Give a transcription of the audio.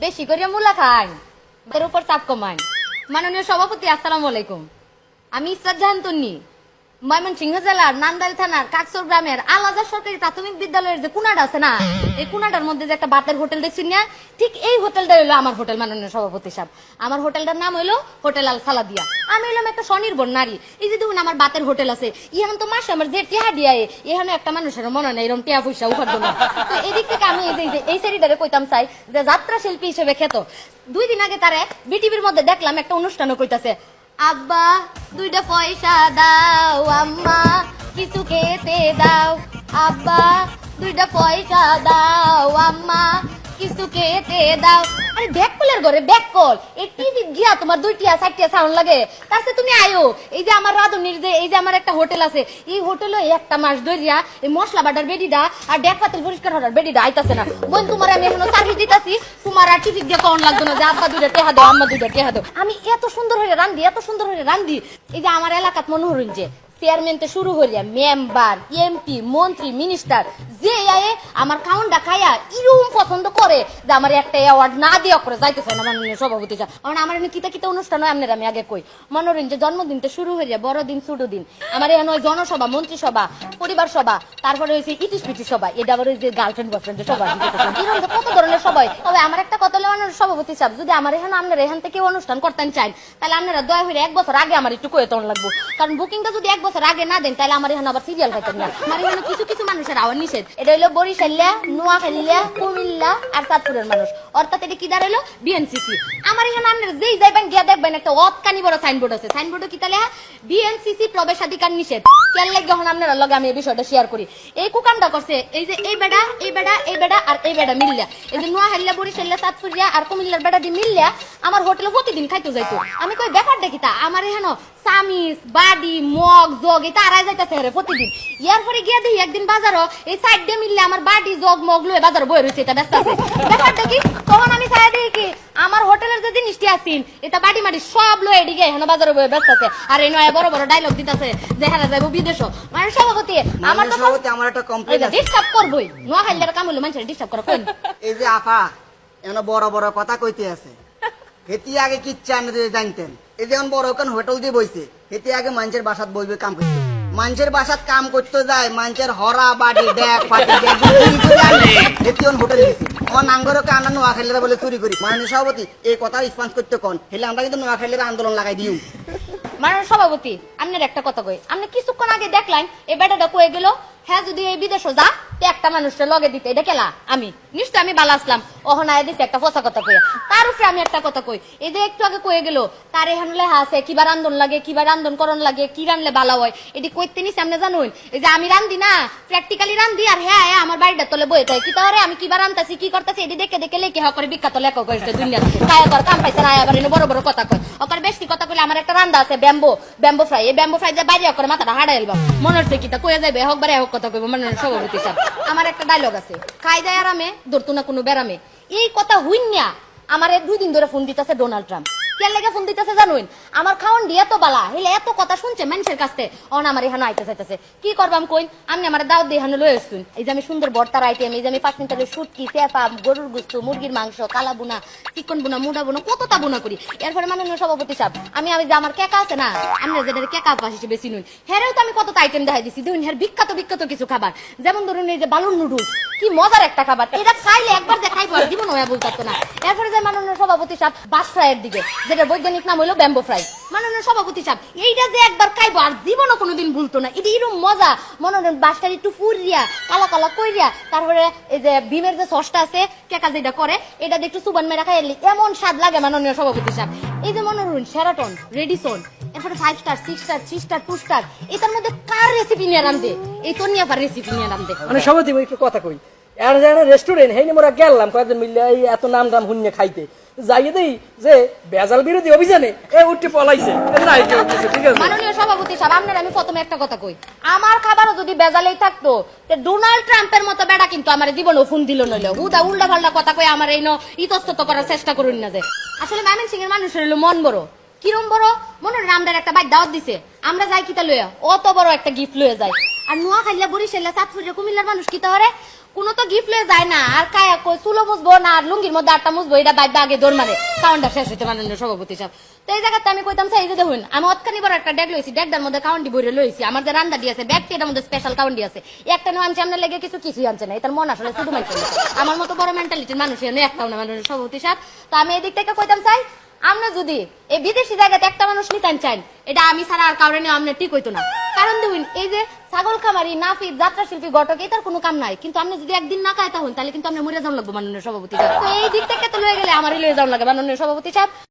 বেশি করে মূলা খান এর উপর চাপ কমান মাননীয় সভাপতি, আসসালামু আলাইকুম। আমি ইসরাত জাহান তন্নি ময়মনসিংহ জেলার নান্দাইল থানার কাকসর গ্রামের আলাদা সরকারি প্রাথমিক বিদ্যালয়ের যে কুনাটা আছে না, এই কুনাটার মধ্যে যে একটা বাতের হোটেল দেখছি না, ঠিক এই হোটেলটা হলো আমার হোটেল মাননীয় সভাপতি সাহেব। আমার হোটেলটার নাম হলো হোটেল আল সালাদিয়া। আমি হলাম একটা স্বনির্ভর নারী। এই যে দেখুন আমার বাতের হোটেল আছে, ইহান তো মাসে আমার যে টিহা দিয়া এখানে একটা মানুষের মনে নেই এরকম টিয়া পয়সা উপার্জন তো এদিক থেকে আমি এই যে- এই সেরিটারে কইতাম চাই যে যাত্রা শিল্পী হিসেবে খেত দুই দিন আগে তারে বিটিভির মধ্যে দেখলাম একটা অনুষ্ঠানও কইতাছে। আব্বা, দুইটা পয়সা দাও, আম্মা, কিছু খেতে দাও। আব্বা, দুইটা পয়সা দাও, আম্মা, কিছু খেতে দাও। আরে ব্যাক ঘরে ব্যাক কল। এই টিভি গিয়া তোমার দুইটিয়া চারটিয়া সাউন্ড লাগে। তুমি আয়ো। এই যে আমার রাধুনির যে, এই যে আমার একটা হোটেল আছে, এই হোটেলে একটা মাস ধরিয়া এই মশলা বাটার বেডিটা আর ডেক পাতিল পরিষ্কার হওয়ার বেডিটা আইতাছে না। বোন, তোমার আমি এখনও সার্ভিস দিতাছি। তোমার আর টিভি কন লাগতো না যে, আব্বা দুইটা টেহা দাও, আম্মা টেহা দাও। আমি এত সুন্দর হয়ে রান্ধি, এত সুন্দর হয়ে রান্ধি। এই যে আমার এলাকাত মনে হরুন যে চেয়ারম্যান তো শুরু হইয়া মেম্বার এমপি মন্ত্রী মিনিস্টার যে আয়ে আমার কাউন্ডা খাইয়া ইরুম পছন্দ করে যে আমার একটা অ্যাওয়ার্ড না দিয়া করে যাইতেছে না মাননীয় সভাপতি যা আমার এমনি কিতা কিতা অনুষ্ঠান হয়, আপনার আমি আগে কই। মনোরঞ্জন জন্মদিন তো শুরু হইয়া বড়দিন ছোট দিন আমার এ নয় জনসভা, মন্ত্রিসভা পরিবার সভা, তারপরে হয়েছে ইটিস পিটিস সভা, এটা আবার যে গার্লফ্রেন্ড বয়ফ্রেন্ড সভা, এরকম কত ধরনের সবাই তবে আমার একটা কথা হলো সভাপতি সাহেব, যদি আমার এখানে আপনারা এখান থেকে অনুষ্ঠান করতেন চান, তাহলে আপনারা দয়া হয়ে এক বছর আগে আমার একটু কয়ে তখন লাগবো। কারণ বুকিংটা যদি এক বছর আগে না দেন, তাহলে আমার এখানে আবার সিরিয়াল পাইতেন না। আমার এখানে কিছু কিছু মানুষের আওয়ার নিষেধ। এটা হলো বরিশাল্লা নোয়াখালীলা কুমিল্লা আর চাঁদপুরের মানুষ। অর্থাৎ এটা কি দাঁড়াল বিএনসিসি আমার এখানে আপনারা যেই যাইবেন, গিয়া দেখবেন একটা অতকানি বড় সাইনবোর্ড আছে। সাইনবোর্ডে কি তাহলে? বিএনসিসি প্রবেশাধিকার নিষেধ। কেন লাগে আপনারা লগে আমি এই বিষয়টা শেয়ার করি। এই কুকামটা করছে, এই যে এই বেড়া এই বেড়া এই বেড়া আর এই বেড়া মিললা এই যে নোয়া নোয়াখালীলা, বরিশাল্লা, চাঁদপুরিয়া আর কুমিল্লার বেড়া দিয়ে মিললা আমার হোটেলে প্রতিদিন খাইতে যাইতো। আমি কই, ব্যাপার দেখি তা, আমার এখানে সামিস বাডি, মগ, জগ, এটা আড়াই যাইতেছে হেরে প্রতিদিন। ইয়ার পরে গিয়া দেখি একদিন বাজারও এই সাইড দিয়ে মিললে আমার বাডি, জগ, মগ লয়ে বাজার বই রয়েছে এটা ব্যস্ত আছে। ব্যাপার দেখি, তখন আমি ছায়া দেখি কি আমার হোটেলের যে জিনিসটি এটা মাটি সব লয়ে এদিকে এখানে বাজারে বই ব্যস্ত আছে। আর এই নয় বড় বড় ডায়লগ দিতেছে যে হেরা যাইব বিদেশ মানে সভাপতি আমার তো সভাপতি আমার একটা কমপ্লেন আছে। ডিস্টার্ব করবই নোয়া কাম হইল মানুষের ডিস্টার্ব করা কোন? এই যে আফা এমন বড় বড় কথা কইতে আছে। হেতি আগে কিচ্ছা আমি যদি জানতেন। এই যেমন বড় ওখান হোটেল দিয়ে বইছে হেতি আগে মানুষের বাসাত বইবে কাম করতে। মানুষের বাসাত কাম করতে যায় মানুষের হরা বাড়ি ড্যাক পাটি ড্যাক হোটেল দিছে। আমার আমরা নোয়াখালীরা বলে চুরি করি। মাননীয় সভাপতি, এই কথা রেসপন্স করতে কন? হেলে আমরা কিন্তু নোয়াখালীর আন্দোলন লাগাই দিই মাননীয় সভাপতি, আপনার একটা কথা কই। আপনি কিছুক্ষণ আগে দেখলেন, এই বেটাটা কয়ে গেল হ্যাঁ যদি এই বিদেশও যা একটা মানুষটা লগে দিতে এটা কেলা? আমি। নিশ্চয় আমি বালা আসলাম। অহন আয় দিছে একটা ফসা কথা কই তার উপরে আমি একটা কথা কই। এই যে একটু আগে কয়ে গেল তার এখানে আছে কিবার রান্ধন লাগে কিবার করণ লাগে কি রানলে বালা হয়? এটি কইতে নিছে আপনি জানুন? এই যে আমি রান্ধি না প্র্যাকটিক্যালি রান্ধি আর হ্যাঁ হ্যাঁ, আমার বাড়িটা তলে বই তাই কি তাহলে আমি কিবার রান্তাছি কি করতেছি? এটি দেখে দেখে লেখে হকরে বিখ্যাত লেখক হয়েছে দুনিয়া কায়া কর কাম পাইছে না আবার বড় বড় কথা কয়। ওকার বেশি কথা কইলে, আমার একটা রান্দা আছে, ব্যাম্বো ব্যাম্বো ফ্রাই। এই ব্যাম্বো ফ্রাই যে বাইরে করে মাথাটা হাড়া এলবাম মনে হচ্ছে কি তা কয়ে যাবে হোক বারে হোক কথা কইব মনে সভাপতি সাহেব। আমার একটা ডায়লগ আছে। খাই যায় আরামে ধরতো না কোনো বেরামে এই কথা হইন্যা, আমার দুই দিন ধরে ফোন দিতেছে ডোনাল্ড ট্রাম্প কে লেগে ফোন দিতেছে জানুন আমার খাওয়ান দিয়ে তো বালা, হেলে এত কথা শুনছে মানুষের কাছে। অন আমার এখানে আইতে চাইতেছে কি করবাম কইন? আমি আমার দাওয়াত দিয়ে এখানে লয়ে আসছুন এই যে আমি সুন্দর বর্তার আইটেম এই যে আমি পাঁচ মিনিটের শুটকি চেপা গরুর গুস্তু, মুরগির মাংস, কালা বুনা, চিকন বুনা, মুডা বুনা, কতটা বুনা করি। এরপরে মাননীয় সভাপতি সাহেব, আমি আমি যে আমার কেকা আছে না আমরা যেটা কেকা পাশ হিসেবে নই হেরেও তো আমি কতটা আইটেম দেখাই দিছি। দেখুন, হের বিখ্যাত বিখ্যাত কিছু খাবার। যেমন ধরুন এই যে বালুর নুডলস। কি মজার একটা খাবার? এটা খাইলে একবার দেখাই আর জীবন হয়ে বলতে না। এরপরে যে মাননীয় সভাপতি সাহেব, বাস ফ্রাইয়ের দিকে যেটা বৈজ্ঞানিক নাম হলো ব্যাম্বো ফ্রাই। মাননীয় সভাপতি সাহেব, এইটা যে একবার খাইবো আর জীবনও কোনোদিন ভুলতো না। এটা এরকম মজা। মনোরঞ্জন বাসটা একটু ফুরিয়া, কালা কালা কইরিয়া, তারপরে এই যে ভীমের যে সসটা আছে, কেকা যেটা করে, এটা একটু সুবান মেরা খাইলি এমন স্বাদ লাগে মাননীয় সভাপতি সাহেব। এই যে মনোরঞ্জন সেরাটন রেডিসন এরপরে five star six star three star two star এটার মধ্যে কার রেসিপি নিয়ে রান্ধে এই তো নিয়ে রেসিপি নিয়ে রান্ধে মানে সভাপতি মই একটু কথা কই। আর যারা রেস্টুরেন্ট হেই মোরা গেলাম কয়েকজন মিললে এই এত নাম দাম হুন্য খাইতে। যাইয়ে দেই যে বেজাল বিরোধী অভিযানে এ উঠে পলাইছে। নাই কেউ কিছু, ঠিক আছে? মাননীয় সভাপতি সাহেব আপনার আমি প্রথমে একটা কথা কই। আমার খাবারও যদি বেজালেই থাকতো তে ডোনাল্ড ট্রাম্পের মতো বেড়া কিন্তু আমার জীবনও ফোন দিল নইলে। হুদা উল্টা পাল্টা কথা কই আমার এই ন ইতস্তত করার চেষ্টা করুন না যে। আসলে এর মানুষের হলো মন বড়। কিরম বড়? মনে আমাদের একটা বাইক দাওয়াত দিছে। আমরা যাই কিতা লইয়া। অত বড় একটা গিফট লইয়া যাই। আর নোয়া খাইলা বরিশাল্লা সাতপুরে কুমিল্লার মানুষ কি হরে? কোনো তো গিফট লয়ে যায় না। আর কায়া কই চুলো মুছবো না, আর লুঙ্গির মধ্যে আটটা মুছবো, এটা বাইর আগে দৌড় মারে। কাউন্টটা শেষ হইতে মাননীয় সভাপতি সাহেব। তো এই জায়গাতে আমি কইতাম চাই যে দেখুন, আমি অতখানি বড় একটা ডেক লইছি ডেকটার মধ্যে কাউন্টি বইরে লইছি। আমার যে রান্না দিয়ে আছে ব্যাগটি এটার মধ্যে স্পেশাল কাউন্টি আছে। একটা নিয়ে আনছে, আপনার লেগে কিছু কিছুই আনছে না। এটার মন আসলে শুধু মানুষ আমার মতো বড় মেন্টালিটির মানুষ এনে একটাও না মাননীয় সভাপতি সাহেব। তো আমি এই দিক থেকে কইতাম চাই আমরা যদি এই বিদেশি জায়গাতে একটা মানুষ নিতাম, চাই, এটা আমি ছাড়া আর কারণে আমরা ঠিক হইতো না। কারণ দেখুন, এই যে ছাগল খামারি, নাফিক, যাত্রা শিল্পী, ঘটক, এটার কোনো কাম নাই। কিন্তু আপনি যদি একদিন না হন তাহলে কিন্তু আপনি মরে যাওয়া লাগবে মাননীয় সভাপতি সাহেব। তো এই দিক থেকে তো লয়ে গেলে আমারই লয়ে যাওয়া লাগে মাননীয় সভাপতি সাহেব।